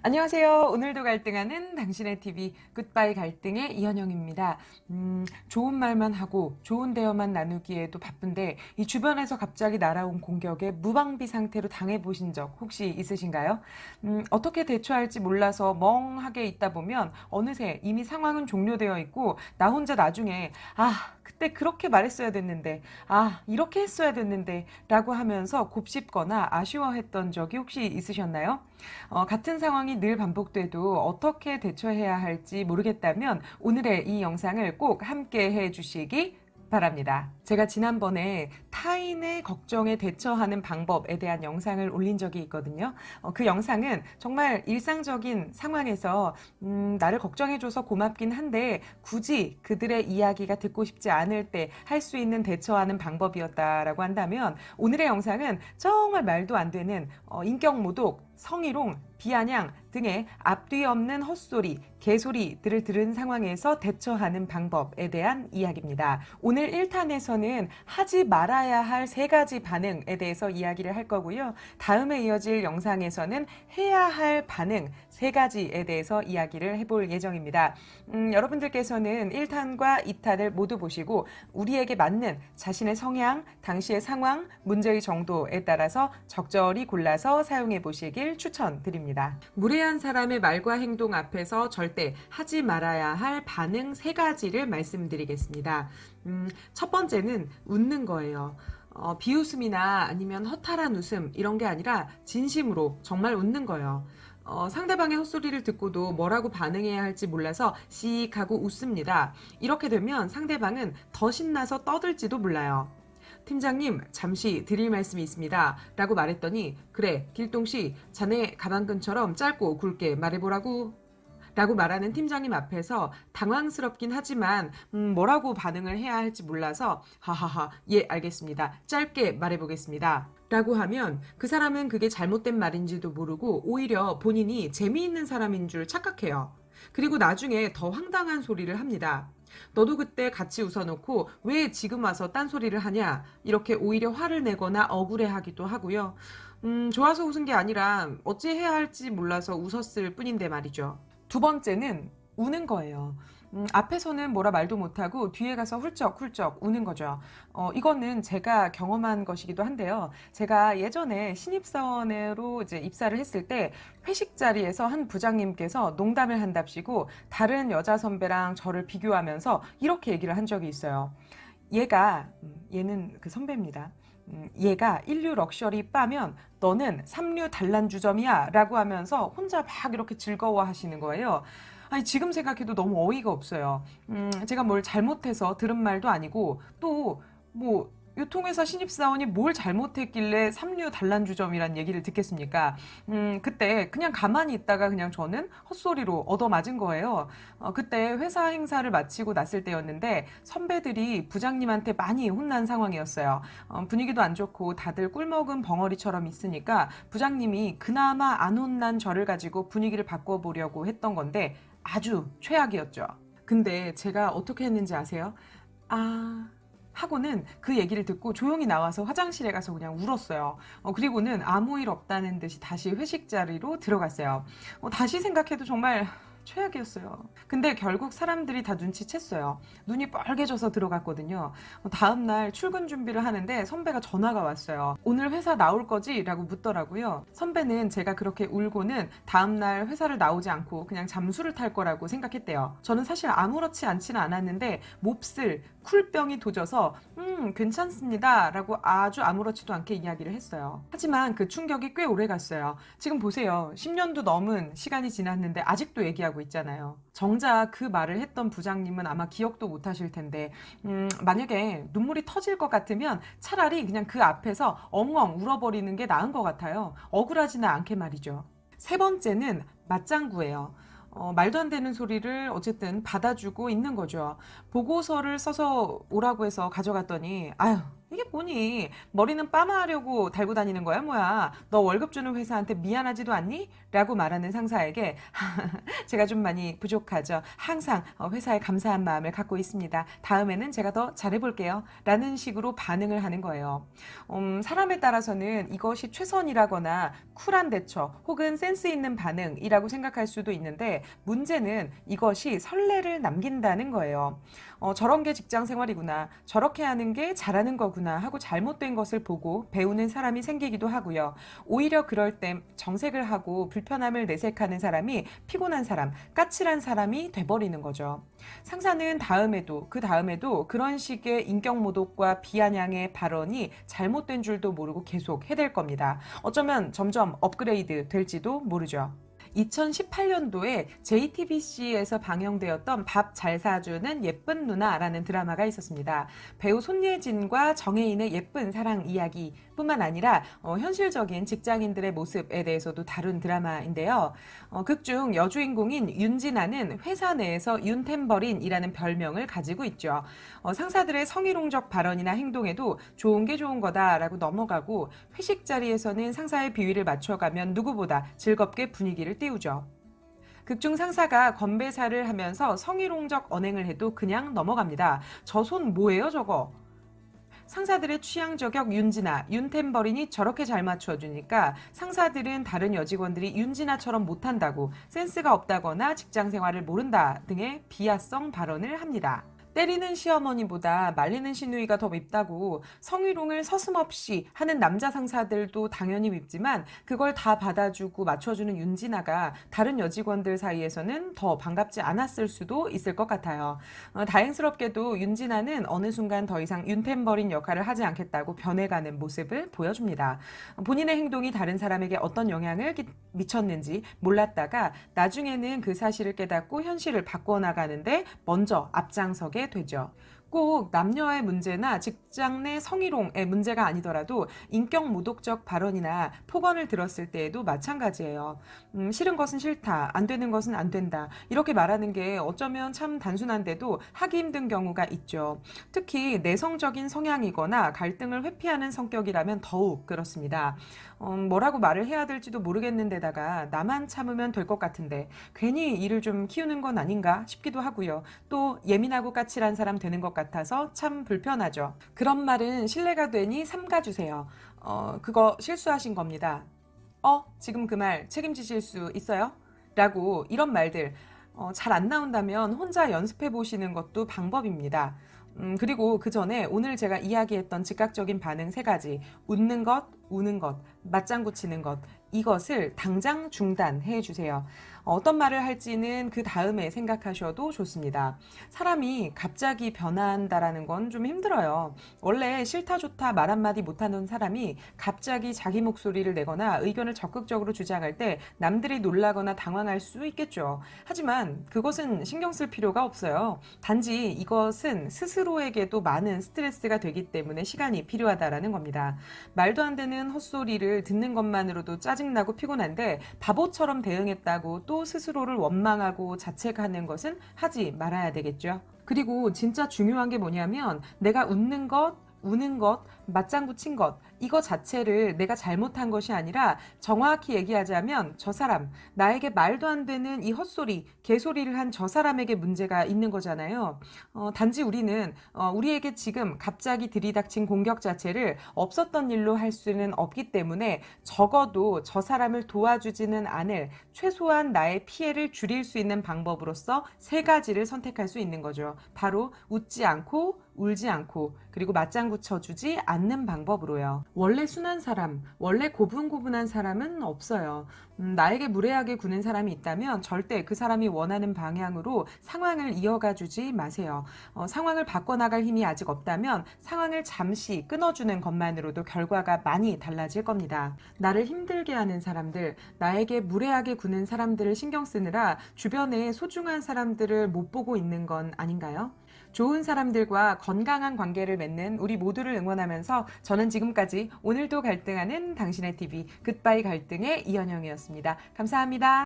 안녕하세요. 오늘도 갈등하는 당신의 TV 굿바이 갈등의 이현영입니다. 음, 좋은 말만 하고 좋은 대화만 나누기에도 바쁜데 이 주변에서 갑자기 날아온 공격에 무방비 상태로 당해보신 적 혹시 있으신가요? 음, 어떻게 대처할지 몰라서 멍하게 있다 보면 어느새 이미 상황은 종료되어 있고 나 혼자 나중에 아 그때 그렇게 말했어야 됐는데 아 이렇게 했어야 됐는데 라고 하면서 곱씹거나 아쉬워했던 적이 혹시 있으셨나요? 어, 같은 상황 이 늘 반복돼도 어떻게 대처해야 할지 모르겠다면 오늘의 이 영상을 꼭 함께 해 주시기 바랍니다. 제가 지난번에 타인의 걱정에 대처하는 방법에 대한 영상을 올린 적이 있거든요. 어, 그 영상은 정말 일상적인 상황에서 음, 나를 걱정해줘서 고맙긴 한데 굳이 그들의 이야기가 듣고 싶지 않을 때 할 수 있는 대처하는 방법이었다라고 한다면 오늘의 영상은 정말 말도 안 되는 어, 인격 모독, 성희롱, 비아냥 등의 앞뒤 없는 헛소리, 개소리들을 들은 상황에서 대처하는 방법에 대한 이야기입니다. 오늘 1탄에서는 하지 말아야 할 세 가지 반응에 대해서 이야기를 할 거고요. 다음에 이어질 영상에서는 해야 할 반응 세 가지에 대해서 이야기를 해볼 예정입니다. 음, 여러분들께서는 1탄과 2탄을 모두 보시고 우리에게 맞는 자신의 성향, 당시의 상황, 문제의 정도에 따라서 적절히 골라서 사용해 보시길 추천드립니다. 무례한 사람의 말과 행동 앞에서 절대 하지 말아야 할 반응 세 가지를 말씀드리겠습니다. 음, 첫 번째는 웃는 거예요. 어, 비웃음이나 아니면 허탈한 웃음 이런 게 아니라 진심으로 정말 웃는 거예요. 어, 상대방의 헛소리를 듣고도 뭐라고 반응해야 할지 몰라서 씩 하고 웃습니다. 이렇게 되면 상대방은 더 신나서 떠들지도 몰라요. 팀장님, 잠시 드릴 말씀이 있습니다. 라고 말했더니, 그래, 길동씨, 자네 가방끈처럼 짧고 굵게 말해보라고. 라고 말하는 팀장님 앞에서 당황스럽긴 하지만, 음, 뭐라고 반응을 해야 할지 몰라서, 하하하, 예, 알겠습니다. 짧게 말해보겠습니다. 라고 하면 그 사람은 그게 잘못된 말인지도 모르고 오히려 본인이 재미있는 사람인 줄 착각해요. 그리고 나중에 더 황당한 소리를 합니다. 너도 그때 같이 웃어놓고 왜 지금 와서 딴소리를 하냐 이렇게 오히려 화를 내거나 억울해하기도 하고요. 음, 좋아서 웃은 게 아니라 어찌 해야 할지 몰라서 웃었을 뿐인데 말이죠. 두 번째는 우는 거예요. 음, 앞에서는 뭐라 말도 못하고 뒤에 가서 훌쩍훌쩍 우는 거죠. 어, 이거는 제가 경험한 것이기도 한데요. 제가 예전에 신입사원으로 이제 입사를 했을 때 회식 자리에서 한 부장님께서 농담을 한답시고 다른 여자 선배랑 저를 비교하면서 이렇게 얘기를 한 적이 있어요. 얘가, 음, 얘는 그 선배입니다. 음, 얘가 1류 럭셔리 빠면 너는 3류 단란주점이야 라고 하면서 혼자 막 이렇게 즐거워 하시는 거예요. 아니, 지금 생각해도 너무 어이가 없어요. 음, 제가 뭘 잘못해서 들은 말도 아니고, 또, 뭐, 유통회사 신입사원이 뭘 잘못했길래 삼류 단란주점이란 얘기를 듣겠습니까? 음, 그때 그냥 가만히 있다가 그냥 저는 헛소리로 얻어맞은 거예요. 어, 그때 회사 행사를 마치고 났을 때였는데 선배들이 부장님한테 많이 혼난 상황이었어요. 어, 분위기도 안 좋고 다들 꿀먹은 벙어리처럼 있으니까 부장님이 그나마 안 혼난 저를 가지고 분위기를 바꿔보려고 했던 건데 아주 최악이었죠. 근데 제가 어떻게 했는지 아세요? 아, 하고는 그 얘기를 듣고 조용히 나와서 화장실에 가서 그냥 울었어요. 어, 그리고는 아무 일 없다는 듯이 다시 회식 자리로 들어갔어요. 어, 다시 생각해도 정말 최악이었어요. 근데 결국 사람들이 다 눈치챘어요. 눈이 빨개져서 들어갔거든요. 어, 다음날 출근 준비를 하는데 선배가 전화가 왔어요. 오늘 회사 나올 거지? 라고 묻더라고요. 선배는 제가 그렇게 울고는 다음날 회사를 나오지 않고 그냥 잠수를 탈 거라고 생각했대요. 저는 사실 아무렇지 않지는 않았는데 몹쓸 쿨병이 도져서 음 괜찮습니다 라고 아주 아무렇지도 않게 이야기를 했어요. 하지만 그 충격이 꽤 오래 갔어요. 지금 보세요. 10년도 넘은 시간이 지났는데 아직도 얘기하고 있잖아요. 정작 그 말을 했던 부장님은 아마 기억도 못 하실 텐데 음, 만약에 눈물이 터질 것 같으면 차라리 그냥 그 앞에서 엉엉 울어버리는 게 나은 것 같아요. 억울하지는 않게 말이죠. 세 번째는 맞장구예요. 어, 말도 안 되는 소리를 어쨌든 받아주고 있는 거죠. 보고서를 써서 오라고 해서 가져갔더니, 아유, 이게 뭐니? 머리는 빠마하려고 달고 다니는 거야, 뭐야? 너 월급 주는 회사한테 미안하지도 않니? 라고 말하는 상사에게 제가 좀 많이 부족하죠. 항상 어, 회사에 감사한 마음을 갖고 있습니다. 다음에는 제가 더 잘해볼게요. 라는 식으로 반응을 하는 거예요. 음, 사람에 따라서는 이것이 최선이라거나 쿨한 대처 혹은 센스 있는 반응이라고 생각할 수도 있는데 문제는 이것이 선례를 남긴다는 거예요. 어, 저런 게 직장 생활이구나. 저렇게 하는 게 잘하는 거구나 하고 잘못된 것을 보고 배우는 사람이 생기기도 하고요. 오히려 그럴 때 정색을 하고 불편함을 내색하는 사람이 피곤한 사람, 까칠한 사람이 돼버리는 거죠. 상사는 다음에도 그 다음에도 그런 식의 인격 모독과 비아냥의 발언이 잘못된 줄도 모르고 계속 해댈 겁니다. 어쩌면 점점 업그레이드 될지도 모르죠. 2018년도에 JTBC에서 방영되었던 밥 잘 사주는 예쁜 누나라는 드라마가 있었습니다. 배우 손예진과 정혜인의 예쁜 사랑 이야기 뿐만 아니라 어, 현실적인 직장인들의 모습에 대해서도 다룬 드라마인데요. 어, 극중 여주인공인 윤진아는 회사 내에서 윤템버린이라는 별명을 가지고 있죠. 어, 상사들의 성희롱적 발언이나 행동에도 좋은 게 좋은 거다라고 넘어가고 회식 자리에서는 상사의 비위를 맞춰가면 누구보다 즐겁게 분위기를 띄 우죠. 극중 상사가 건배사를 하면서 성희롱적 언행을 해도 그냥 넘어갑니다. 저 손 뭐예요 저거? 상사들의 취향 저격 윤진아, 윤템버린이 저렇게 잘 맞춰주니까 상사들은 다른 여직원들이 윤진아처럼 못한다고 센스가 없다거나 직장 생활을 모른다 등의 비하성 발언을 합니다. 때리는 시어머니보다 말리는 시누이가 더 밉다고 성희롱을 서슴없이 하는 남자 상사들도 당연히 밉지만 그걸 다 받아주고 맞춰주는 윤진아가 다른 여직원들 사이에서는 더 반갑지 않았을 수도 있을 것 같아요. 어, 다행스럽게도 윤진아는 어느 순간 더 이상 윤템버린 역할을 하지 않겠다고 변해가는 모습을 보여줍니다. 본인의 행동이 다른 사람에게 어떤 영향을 기- 미쳤는지 몰랐다가 나중에는 그 사실을 깨닫고 현실을 바꿔나가는데 먼저 앞장서게 되죠. 꼭 남녀의 문제나 직장 내 성희롱의 문제가 아니더라도 인격 모독적 발언이나 폭언을 들었을 때에도 마찬가지예요. 음, 싫은 것은 싫다, 안 되는 것은 안 된다. 이렇게 말하는 게 어쩌면 참 단순한데도 하기 힘든 경우가 있죠. 특히 내성적인 성향이거나 갈등을 회피하는 성격이라면 더욱 그렇습니다. 음, 뭐라고 말을 해야 될지도 모르겠는데다가 나만 참으면 될 것 같은데 괜히 일을 좀 키우는 건 아닌가 싶기도 하고요. 또 예민하고 까칠한 사람 되는 것 같아서 참 불편하죠. 그런 말은 신뢰가 되니 삼가주세요. 어, 그거 실수하신 겁니다. 어, 지금 그 말 책임지실 수 있어요? 라고 이런 말들 어, 잘 안 나온다면 혼자 연습해 보시는 것도 방법입니다. 음, 그리고 그 전에 오늘 제가 이야기했던 즉각적인 반응 세 가지. 웃는 것, 우는 것, 맞장구 치는 것. 이것을 당장 중단해 주세요. 어떤 말을 할지는 그 다음에 생각하셔도 좋습니다. 사람이 갑자기 변한다라는 건 좀 힘들어요. 원래 싫다 좋다 말 한마디 못하는 사람이 갑자기 자기 목소리를 내거나 의견을 적극적으로 주장할 때 남들이 놀라거나 당황할 수 있겠죠. 하지만 그것은 신경 쓸 필요가 없어요. 단지 이것은 스스로에게도 많은 스트레스가 되기 때문에 시간이 필요하다라는 겁니다. 말도 안 되는 헛소리를 듣는 것만으로도 짜증 나고 피곤한데 바보처럼 대응했다고 또 스스로를 원망하고 자책하는 것은 하지 말아야 되겠죠. 그리고 진짜 중요한 게 뭐냐면 내가 웃는 것, 우는 것, 맞장구 친 것, 이거 자체를 내가 잘못한 것이 아니라 정확히 얘기하자면 저 사람, 나에게 말도 안 되는 이 헛소리, 개소리를 한 저 사람에게 문제가 있는 거잖아요. 어, 단지 우리는 어, 우리에게 지금 갑자기 들이닥친 공격 자체를 없었던 일로 할 수는 없기 때문에 적어도 저 사람을 도와주지는 않을 최소한 나의 피해를 줄일 수 있는 방법으로서 세 가지를 선택할 수 있는 거죠. 바로 웃지 않고 울지 않고 그리고 맞장구 쳐주지 않는 방법으로요. 원래 순한 사람, 원래 고분고분한 사람은 없어요. 음, 나에게 무례하게 구는 사람이 있다면 절대 그 사람이 원하는 방향으로 상황을 이어가 주지 마세요. 어, 상황을 바꿔나갈 힘이 아직 없다면 상황을 잠시 끊어주는 것만으로도 결과가 많이 달라질 겁니다. 나를 힘들게 하는 사람들, 나에게 무례하게 구는 사람들을 신경 쓰느라 주변에 소중한 사람들을 못 보고 있는 건 아닌가요? 좋은 사람들과 건강한 관계를 맺는 우리 모두를 응원하면서 저는 지금까지 오늘도 갈등하는 당신의 TV 굿바이 갈등의 이현영이었습니다. 감사합니다.